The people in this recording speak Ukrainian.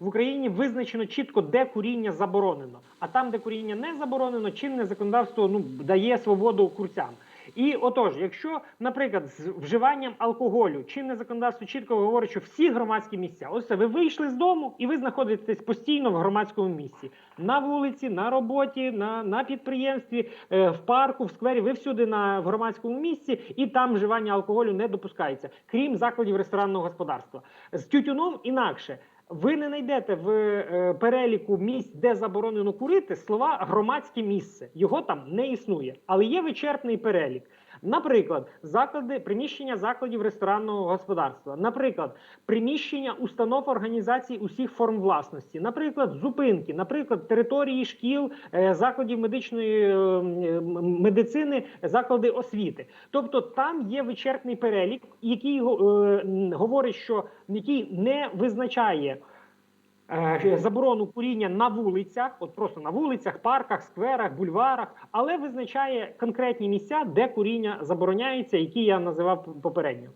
в Україні визначено чітко, де куріння заборонено. А там, де куріння не заборонено, чинне законодавство ну дає свободу курцям. І отож, якщо, наприклад, з вживанням алкоголю чинне законодавство чітко говорить, що всі громадські місця, ось це ви вийшли з дому і ви знаходитесь постійно в громадському місці на вулиці, на роботі, на, на підприємстві, е, в парку, в сквері. Ви всюди на в громадському місці, і там вживання алкоголю не допускається, крім закладів ресторанного господарства. З тютюном інакше. Ви не знайдете в е, переліку місць, де заборонено курити, слова громадське місце. Його там не існує, але є вичерпний перелік. Наприклад, заклади, приміщення закладів ресторанного господарства, наприклад, приміщення установ організацій усіх форм власності, наприклад, зупинки, наприклад, території шкіл, е, закладів медичної е, м, медицини, заклади освіти. Тобто там є вичерпний перелік, який е, говорить, що який не визначає. е, Заборону куріння на вулицях, от просто на вулицях, парках, скверах, бульварах, але визначає конкретні місця, де куріння забороняється, які я називав попередньо.